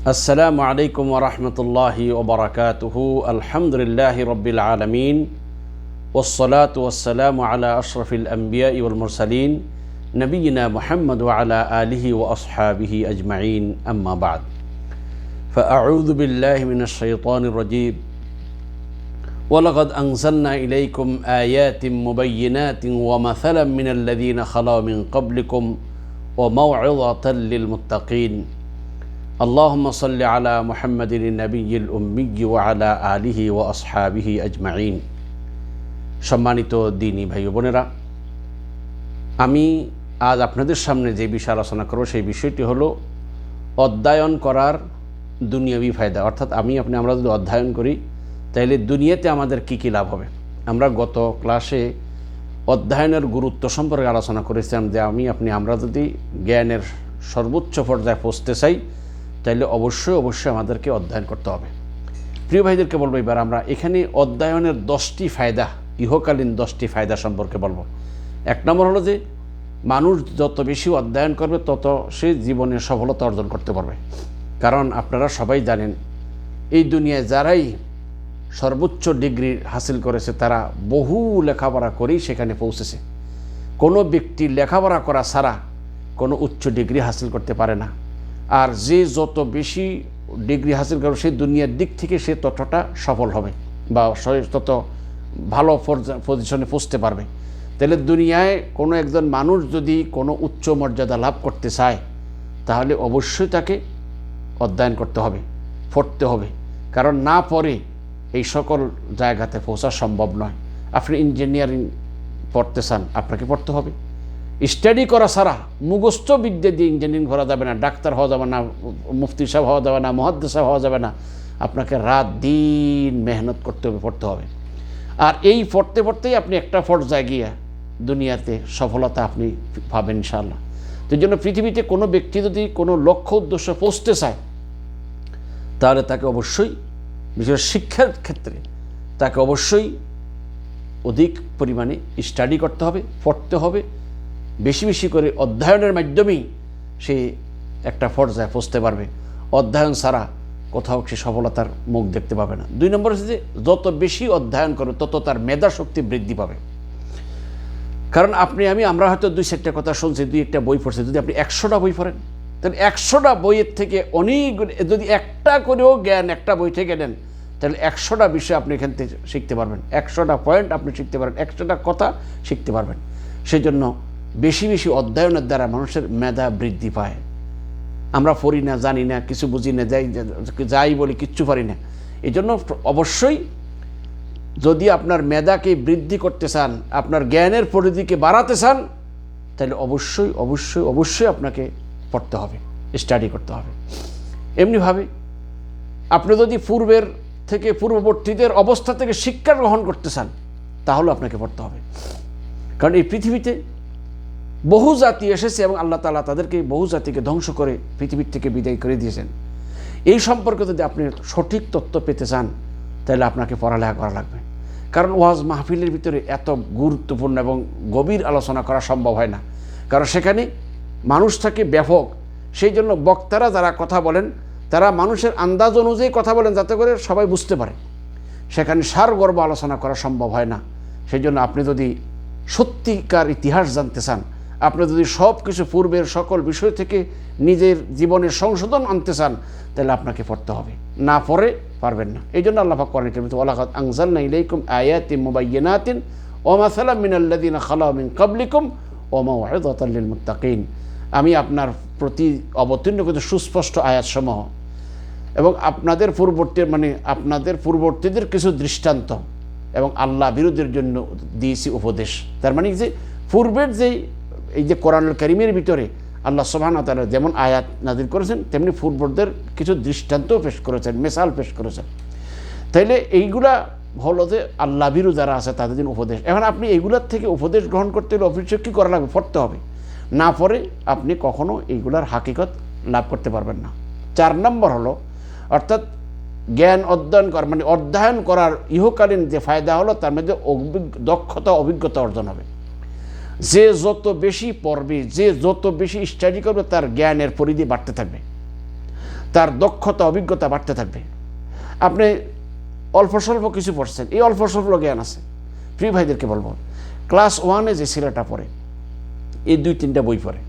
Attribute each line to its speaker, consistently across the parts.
Speaker 1: السلام عليكم ورحمة الله وبركاته. الحمد لله رب العالمين والصلاة والسلام على أشرف الأنبياء والمرسلين نبينا محمد وعلى آله وأصحابه أجمعين. أما بعد فأعوذ بالله من الشيطان الرجيم. ولقد أنزلنا إليكم آيات مبينات ومثلا من الذين خلوا من قبلكم وموعظة للمتقين. اللهم صل على محمد النبي الأمي وعلى آله وأصحابه أجمعين সম্মানিত দিনী ভাই ও বোনেরা আমি আজ আপনাদের সামনে যে বিষয় আলোচনা করব সেই বিষয়টি হলো অধ্যয়ন করার দুনিয়াবি ফায়দা অর্থাৎ আমি আপনি আমরা যদি অধ্যয়ন করি তাহলে দুনিয়াতে আমাদের কী কী লাভ হবে আমরা গত ক্লাসে অধ্যয়নের গুরুত্ব সম্পর্কে আলোচনা করেছিলাম যে আমি আপনি আমরা যদি জ্ঞানের সর্বোচ্চ পর্যায়ে পৌঁছতে চাই তাহলে অবশ্যই অবশ্যই আমাদেরকে অধ্যয়ন করতে হবে। প্রিয় ভাইদেরকে বলব এবার আমরা এখানে অধ্যয়নের দশটি ফায়দা, ইহকালীন দশটি ফায়দা সম্পর্কে বলব। এক নম্বর হলো যে, মানুষ যত বেশি অধ্যয়ন করবে, তত সে জীবনে সফলতা অর্জন করতে পারবে। কারণ আপনারা সবাই জানেন, এই দুনিয়ায় যারাই সর্বোচ্চ ডিগ্রি হাসিল করেছে, তারা বহু লেখাপড়া করেই সেখানে পৌঁছেছে। কোনো ব্যক্তি লেখাপড়া করা ছাড়া কোনো উচ্চ ডিগ্রি হাসিল করতে পারে না। আর যে যত বেশি ডিগ্রি হাসিল করবে, সেই দুনিয়ার দিক থেকে সে ততটা সফল হবে বা তত ভালো পজিশনে পৌঁছতে পারবে। তাহলে দুনিয়ায় কোনো একজন মানুষ যদি কোনো উচ্চ মর্যাদা লাভ করতে চায়, তাহলে অবশ্যই তাকে অধ্যয়ন করতে হবে, পড়তে হবে। কারণ না পড়ে এই সকল জায়গাতে পৌঁছা সম্ভব নয়। আপনি ইঞ্জিনিয়ারিং পড়তে চান, আপনাকে পড়তে হবে। স্টাডি করা ছাড়া মুখস্থ বিদ্যা দিয়ে ইঞ্জিনিয়ারিং করা যাবে না, ডাক্তার হওয়া যাবে না, মুফতি সাহেব হওয়া যাবে না মহাদ্দ সাহেব হওয়া যাবে না। আপনাকে রাত দিন মেহনত করতে হবে, পড়তে হবে। আর এই পড়তে পড়তেই আপনি একটা পর্যায়ে গিয়ে দুনিয়াতে সফলতা আপনি পাবেন ইনশাল্লাহ তো জন্য পৃথিবীতে কোনো ব্যক্তি যদি কোনো লক্ষ্য, উদ্দেশ্য পৌঁছতে চায়, তাহলে তাকে অবশ্যই, বিশেষ শিক্ষার ক্ষেত্রে, তাকে অবশ্যই অধিক পরিমাণে স্টাডি করতে হবে, পড়তে হবে। বেশি বেশি করে অধ্যয়নের মাধ্যমেই সে একটা পর্যায়ে পৌঁছতে পারবে। অধ্যয়ন ছাড়া কোথাও সে সফলতার মুখ দেখতে পাবে না। দুই নম্বর হচ্ছে যে যত বেশি অধ্যয়ন করবে তত তার মেধা শক্তি বৃদ্ধি পাবে। কারণ আপনি, আমি, আমরা হয়তো দুই চারটা কথা শুনছি, দুই একটা বই পড়ছি, যদি আপনি একশোটা বই পড়েন, তাহলে একশোটা বইয়ের থেকে অনেক, যদি একটা করেও জ্ঞান একটা বই থেকে নেন, তাহলে একশোটা বিষয় আপনি এখান থেকে শিখতে পারবেন। একশোটা পয়েন্ট আপনি শিখতে পারবেন একশোটা কথা শিখতে পারবেন। সেই জন্য বেশি বেশি অধ্যয়নের দ্বারা মানুষের মেধা বৃদ্ধি পায়। আমরা পড়ি না, জানি না, কিছু বুঝি না, যাই যাই বলি, কিচ্ছু পারি না। এই জন্য অবশ্যই যদি আপনার মেধাকে বৃদ্ধি করতে চান, আপনার জ্ঞানের পরিধিকে বাড়াতে চান, তাহলে অবশ্যই অবশ্যই অবশ্যই আপনাকে পড়তে হবে, স্টাডি করতে হবে। এমনিভাবে আপনি যদি পূর্বের থেকে পূর্ববর্তীদের অবস্থা থেকে শিক্ষা গ্রহণ করতে চান, তাহলে আপনাকে পড়তে হবে। কারণ এই পৃথিবীতে বহু জাতি এসেছে এবং আল্লাহ তালা তাদেরকে বহু জাতিকে ধ্বংস করে পৃথিবীর থেকে বিদায় করে দিয়েছেন। এই সম্পর্কে যদি আপনি সঠিক তথ্য পেতে চান, তাহলে আপনাকে পড়ালেখা করা লাগবে। কারণ ওয়াজ মাহফিলের ভিতরে এত গুরুত্বপূর্ণ এবং গভীর আলোচনা করা সম্ভব হয় না। কারণ সেখানে মানুষ থাকে ব্যাপক। সেই জন্য বক্তারা যারা কথা বলেন, তারা মানুষের আন্দাজ অনুযায়ী কথা বলেন যাতে করে সবাই বুঝতে পারে। সেখানে সারগর্ব আলোচনা করা সম্ভব হয় না। সেই জন্য আপনি যদি সত্যিকার ইতিহাস জানতে চান আপনি যদি সব কিছু পূর্বের সকল বিষয় থেকে নিজের জীবনের সংশোধন আনতে চান, তাহলে আপনাকে পড়তে হবে। না পড়ে পারবেন না। এই জন্য আল্লাহ করেন ওলাকাত আংজাল না ইলাইকুম আয়াতি মুবাইনাতিন ওমা সালাম মিনাল্লাদিন খালাউ মিন কাবলিকুম ওমা ওয়াহিদাতাল্লিল মুত্তাকিন আমি আপনার প্রতি অবতীর্ণ কিন্তু সুস্পষ্ট আয়াতসমূহ এবং আপনাদের পূর্ববর্তী মানে আপনাদের পূর্ববর্তীদের কিছু দৃষ্টান্ত এবং আল্লাহ বিরোধের জন্য দিয়েছি উপদেশ। তার মানে যে, পূর্বের যেই এই যে কোরআনুল করিমের ভিতরে আল্লাহ সোহান তালা যেমন আয়াত নাজির করেছেন, তেমনি ফুটবলদের কিছু দৃষ্টান্তও পেশ করেছেন, মেসাল পেশ করেছেন। তাইলে এইগুলা হলো যে আল্লাহ বিরু যারা আছে তাদের জন্য উপদেশ। এখন আপনি এইগুলার থেকে উপদেশ গ্রহণ করতে হলে অভিযোগ কী করা লাগবে? পড়তে হবে। না পড়ে আপনি কখনো এইগুলার হাকিকত লাভ করতে পারবেন না। চার নম্বর হলো, অর্থাৎ জ্ঞান অধ্যয়ন করা মানে অধ্যয়ন করার ইহকালীন যে ফায়দা হলো তার মধ্যে দক্ষতা, অভিজ্ঞতা অর্জন হবে। যে যত বেশি পড়বে, যে যত বেশি স্টাডি করবে, তার জ্ঞানের পরিধি বাড়তে থাকবে। তার দক্ষতা, অভিজ্ঞতা বাড়তে থাকবে। আপনি অল্প স্বল্প কিছু পড়ছেন, এই অল্প স্বল্প জ্ঞান আছে। প্রিয় ভাইদেরকে বলব ক্লাস ওয়ানে যে ছেলেটা পড়ে, এই দুই তিনটা বই পড়ে।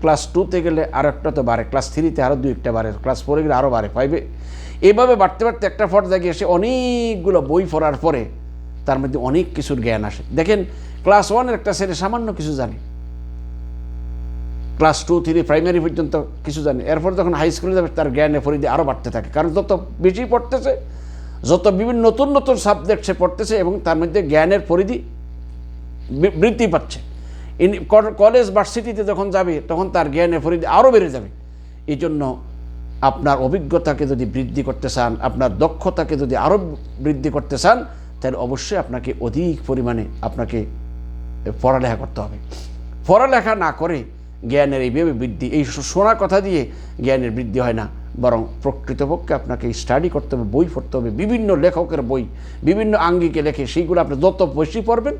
Speaker 1: ক্লাস টুতে গেলে আরও একটা তো বাড়ে ক্লাস থ্রিতে আরও দুই একটা বাড়ে ক্লাস ফোরে গেলে আরও বাড়ে ফাইভে এভাবে বাড়তে বাড়তে একটা পর্যায়ে গিয়ে সে অনেকগুলো বই পড়ার পরে তার মধ্যে অনেক কিছুর জ্ঞান আসে। দেখেন ক্লাস ওয়ানের একটা ছেলে সামান্য কিছু জানে। ক্লাস টু, থ্রি, প্রাইমারি পর্যন্ত কিছু জানে। এরপর যখন হাই স্কুলে যাবে, তার জ্ঞানের পরিধি আরও বাড়তে থাকে। কারণ যত বেশি পড়তেছে, যত বিভিন্ন নতুন নতুন সাবজেক্ট সে পড়তেছে এবং তার মধ্যে জ্ঞানের পরিধি বৃদ্ধি পাচ্ছে। কলেজ, ভার্সিটিতে যখন যাবে, তখন তার জ্ঞানের পরিধি আরও বেড়ে যাবে। এই জন্য আপনার অভিজ্ঞতাকে যদি বৃদ্ধি করতে চান, আপনার দক্ষতাকে যদি আরও বৃদ্ধি করতে চান, তাহলে অবশ্যই আপনাকে অধিক পরিমাণে আপনাকে পড়ালেখা করতে হবে। পড়ালেখা না করে জ্ঞানের এইভাবে বৃদ্ধি, এই শোনা কথা দিয়ে জ্ঞানের বৃদ্ধি হয় না। বরং প্রকৃতপক্ষে আপনাকে স্টাডি করতে হবে, বই পড়তে হবে, বিভিন্ন লেখকের বই, বিভিন্ন আঙ্গিকে লেখে সেইগুলো আপনি যত বেশি পড়বেন,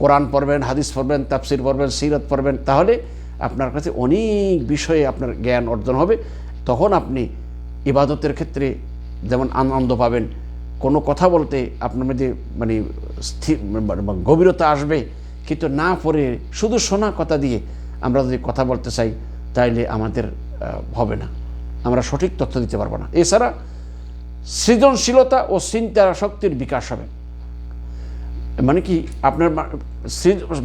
Speaker 1: কোরআন পড়বেন, হাদিস পড়বেন, তাফসির পড়বেন, সিরত পড়বেন, তাহলে আপনার কাছে অনেক বিষয়ে আপনার জ্ঞান অর্জন হবে। তখন আপনি ইবাদতের ক্ষেত্রে যেমন আনন্দ পাবেন, কোনো কথা বলতে আপনার মধ্যে মানে স্থির মানে গভীরতা আসবে কিন্তু না পড়ে শুধু শোনা কথা দিয়ে আমরা যদি কথা বলতে চাই, তাইলে আমাদের হবে না। আমরা সঠিক তথ্য দিতে পারব না। এছাড়া সৃজনশীলতা ও চিন্তা শক্তির বিকাশ হবে। মানে কি, আপনার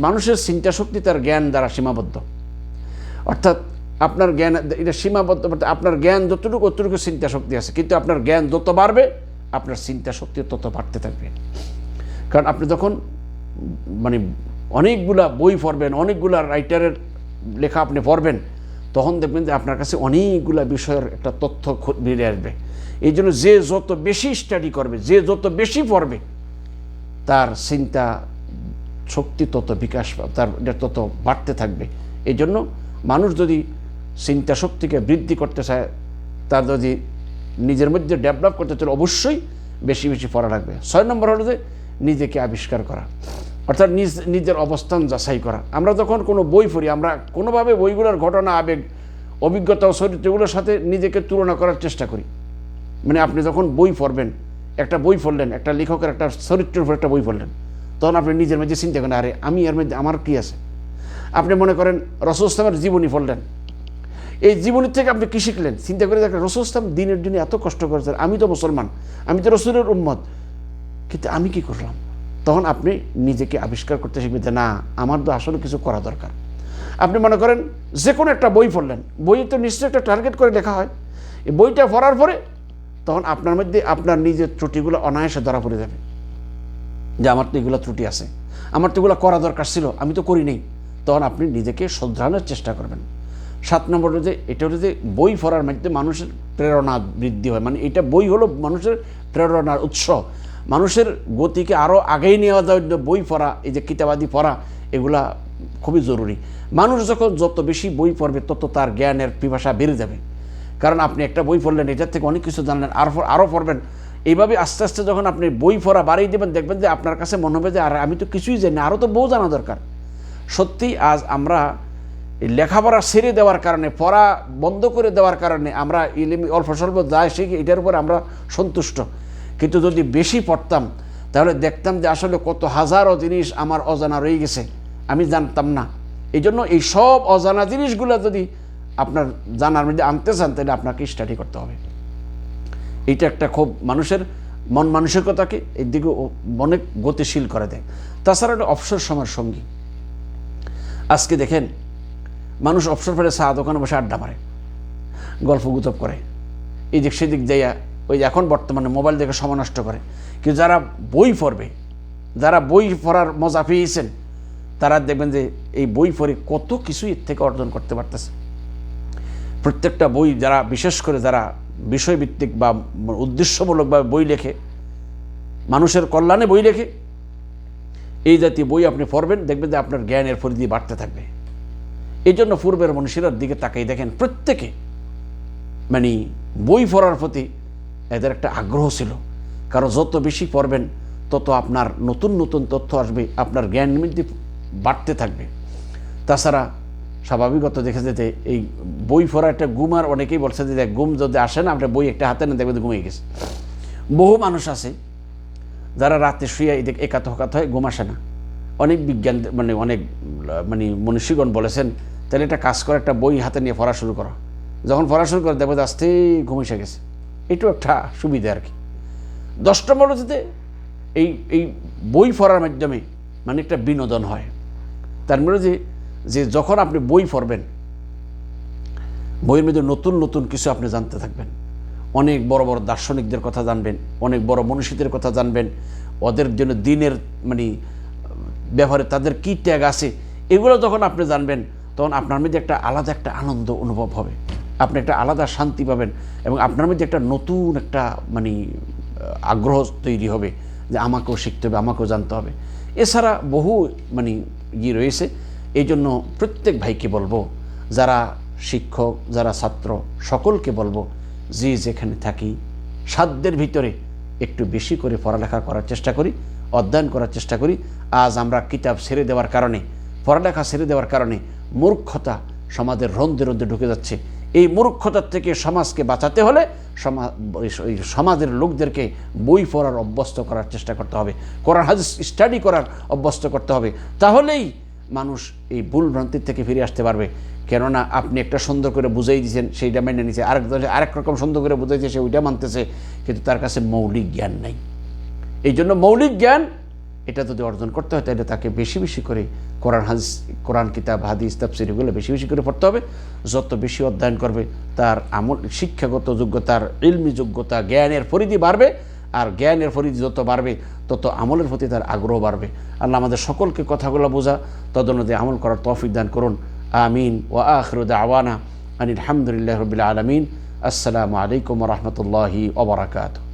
Speaker 1: মানুষের চিন্তা শক্তি তার জ্ঞান দ্বারা সীমাবদ্ধ। অর্থাৎ আপনার জ্ঞান, এটা সীমাবদ্ধ আপনার জ্ঞান যতটুকু, অতটুকু চিন্তা শক্তি আছে। কিন্তু আপনার জ্ঞান যত বাড়বে, আপনার চিন্তা শক্তি তত বাড়তে থাকবে। কারণ আপনি যখন মানে অনেকগুলা বই পড়বেন, অনেকগুলা রাইটারের লেখা আপনি পড়বেন, তখন দেখবেন যে আপনার কাছে অনেকগুলা বিষয়ের একটা তথ্য বেরিয়ে আসবে। এই জন্য যে যত বেশি স্টাডি করবে, যে যত বেশি পড়বে, তার চিন্তা শক্তি তত বিকাশ তার তত বাড়তে থাকবে। এই জন্য মানুষ যদি চিন্তা শক্তিকে বৃদ্ধি করতে চায়, তার যদি নিজের মধ্যে ডেভেলপ করতে চায় অবশ্যই বেশি বেশি পড়া লাগবে। ছয় নম্বর হলো যে নিজেকে আবিষ্কার করা। অর্থাৎ নিজ, নিজের অবস্থান যাচাই করা। আমরা যখন কোনো বই পড়ি, আমরা কোনোভাবে বইগুলোর ঘটনা, আবেগ, অভিজ্ঞতা ও চরিত্রগুলোর সাথে নিজেকে তুলনা করার চেষ্টা করি। মানে আপনি যখন বই পড়বেন, একটা বই পড়লেন, একটা লেখকের একটা চরিত্রের উপর একটা বই পড়লেন, তখন আপনি নিজের মধ্যে চিন্তা করেন, আরে আমি এর মধ্যে, আমার কী আছে? আপনি মনে করেন রসুল ইসলামের জীবনী পড়লেন। এই জীবনী থেকে আপনি কী শিখলেন? চিন্তা করে দেখেন রসুল ইসলাম দিনের দিনে এত কষ্ট করেছেন, আমি তো মুসলমান, আমি তো রসুলের উম্মত, কিন্তু আমি কি করলাম? তখন আপনি নিজেকে আবিষ্কার করতে শিখবেন যে না, আমার তো আসলে কিছু করা দরকার। আপনি মনে করেন যে কোনো একটা বই পড়লেন বই তো নিশ্চয়ই একটা টার্গেট করে লেখা হয়। এই বইটা পড়ার পরে তখন আপনার মধ্যে আপনার নিজের ত্রুটিগুলো অনায়াসে ধরা পড়ে যাবে। যে আমার তো এগুলো ত্রুটি আছে, আমার তো এগুলো করা দরকার ছিল, আমি তো করি নেই। তখন আপনি নিজেকে শোধরানোর চেষ্টা করবেন। সাত নম্বর যে, এটা হলো যে বই পড়ার মধ্যে মানুষের প্রেরণা বৃদ্ধি হয়। মানে এটা বই হলো মানুষের প্রেরণার উৎস। মানুষের গতিকে আরও আগেই নেওয়া যাওয়ার জন্য বই পড়া, এই যে কিতাবাদি পড়া, এগুলা খুবই জরুরি। মানুষ যখন যত বেশি বই পড়বে, তত তার জ্ঞানের পিপাসা বেড়ে যাবে। কারণ আপনি একটা বই পড়লেন, এটার থেকে অনেক কিছু জানলেন, আর আরও পড়বেন। এইভাবে আস্তে আস্তে যখন আপনি বই পড়া বাড়িয়ে দেবেন, দেখবেন যে আপনার কাছে মনে হবে যে, আর, আমি তো কিছুই জানি আরও তো বউ জানা দরকার। সত্যি, আজ আমরা লেখাপড়া সেরে দেওয়ার কারণে, পড়া বন্ধ করে দেওয়ার কারণে আমরা ইলিমি, অল্প স্বল্প যায় শিখি, এটার উপর আমরা সন্তুষ্ট। কিন্তু যদি বেশি পড়তাম, তাহলে দেখতাম যে আসলে কত হাজারো জিনিস আমার অজানা রয়ে গেছে। আমি জানতাম না। এই জন্য এই সব অজানা জিনিসগুলো যদি আপনার জানার মধ্যে আনতে চান, তাহলে আপনাকে স্টাডি করতে হবে। এইটা একটা খুব মানুষের মন মানসিকতাকে এর দিকে অনেক গতিশীল করে দেয়। তাছাড়া একটা অবসর সময়ের সঙ্গী। আজকে দেখেন, মানুষ অবসর ফেলে চা দোকানে বসে আড্ডা মারে, গল্প গুজব করে। এই দিক সেদিক যাইয়া ওই এখন বর্তমানে মোবাইল দেখে সময় নষ্ট করে। কিন্তু যারা বই পড়বে, যারা বই পড়ার মজা পেয়েছেন, তারা দেখবেন যে এই বই পড়ে কত কিছু এর থেকে অর্জন করতে পারতেছে। প্রত্যেকটা বই যারা, বিশেষ করে যারা বিষয়ভিত্তিক বা উদ্দেশ্যমূলকভাবে বই লেখে, মানুষের কল্যাণে বই লেখে, এই জাতীয় বই আপনি পড়বেন, দেখবেন যে আপনার জ্ঞানের পরিধি বাড়তে থাকবে। এই জন্য পূর্বের মনীষীরার দিকে তাকাই দেখেন, প্রত্যেকে মানে বই পড়ার প্রতি এদের একটা আগ্রহ ছিল। কারণ যত বেশি পড়বেন, তত আপনার নতুন নতুন তথ্য আসবে, আপনার জ্ঞান বৃদ্ধি বাড়তে থাকবে। তাছাড়া স্বাভাবিকত দেখে যেতে এই বই পড়া একটা গুমার অনেকেই বলছে যে দেখ ঘুম যদি আসে না আপনি বই একটা হাতে না দেখবে ঘুমিয়ে গেছে। বহু মানুষ আছে যারা রাতে শুয়ে এদিকে একাত হকাত হয়, ঘুম আসে না। অনেক বিজ্ঞান মানে অনেক মানে মনীষীগণ বলেছেন, তাহলে একটা কাজ করে, একটা বই হাতে নিয়ে পড়া শুরু করো। যখন পড়া শুরু করে, দেখবে আস্তে ঘুম এসে গেছে। এটাও একটা সুবিধা আর কি। দশ নম্বর হচ্ছে এই এই বই পড়ার মাধ্যমে মানে একটা বিনোদন হয়। তার মানে যে যে যখন আপনি বই পড়বেন, বইয়ের মধ্যে নতুন নতুন কিছু আপনি জানতে থাকবেন। অনেক বড় বড় দার্শনিকদের কথা জানবেন, অনেক বড় মনীষীদের কথা জানবেন, ওদের জন্য দিনের মানে ব্যবহারে তাদের কী ত্যাগ আছে, এগুলো যখন আপনি জানবেন, তখন আপনার মধ্যে একটা আলাদা একটা আনন্দ অনুভব হবে। আপনি একটা আলাদা শান্তি পাবেন এবং আপনার মধ্যে একটা নতুন একটা মানে আগ্রহ তৈরি হবে যে আমাকেও শিখতে হবে, আমাকেও জানতে হবে। এছাড়া বহু মানে ইয়ে রয়েছে। এই জন্য প্রত্যেক ভাইকে বলব, যারা শিক্ষক, যারা ছাত্র, সকলকে বলব, যে যেখানে থাকি, সাধ্যের ভিতরে একটু বেশি করে পড়ালেখা করার চেষ্টা করি, অধ্যয়ন করার চেষ্টা করি। আজ আমরা কিতাব ছেড়ে দেওয়ার কারণে, পড়ালেখা ছেড়ে দেওয়ার কারণে মূর্খতা সমাজের রন্ধে রন্ধে ঢুকে যাচ্ছে। এই মূর্খতার থেকে সমাজকে বাঁচাতে হলে সমাজের লোকদেরকে বই পড়ার অভ্যস্ত করার চেষ্টা করতে হবে, কোরআন, হাদিস স্টাডি করার অভ্যস্ত করতে হবে। তাহলেই মানুষ এই ভুল ভ্রান্তির থেকে ফিরে আসতে পারবে। কেননা আপনি একটা সুন্দর করে বুঝাই দিয়েছেন, সেইটা মেনে নিছে। আরেক দলে আরেক রকম সুন্দর করে বুঝাইছে, সে ওইটা মানতেছে, কিন্তু তার কাছে মৌলিক জ্ঞান নাই। এই জন্য মৌলিক জ্ঞান এটা যদি অর্জন করতে হয় তাহলে তাকে বেশি বেশি করে কোরআন হাদিস, কোরআন কিতাব, হাদিস, তাফসির এগুলো বেশি বেশি করে পড়তে হবে। যত বেশি অধ্যয়ন করবে, তার আমল, শিক্ষাগত যোগ্যতার, ইলমি যোগ্যতা, জ্ঞানের পরিধি বাড়বে। আর জ্ঞানের পরিধি যত বাড়বে, তত আমলের প্রতি তার আগ্রহ বাড়বে। আল্লাহ আমাদের সকলকে কথাগুলো বোঝা, তদনুযায়ী আমল করার তৌফিক দান করুন। আমিন। ও আখরুদ আওয়ানা আনিল হামদুলিল্লাহ রবিল আলমিন। আসসালামু আলাইকুম রহমতুল্লাহি ওবরাকাতু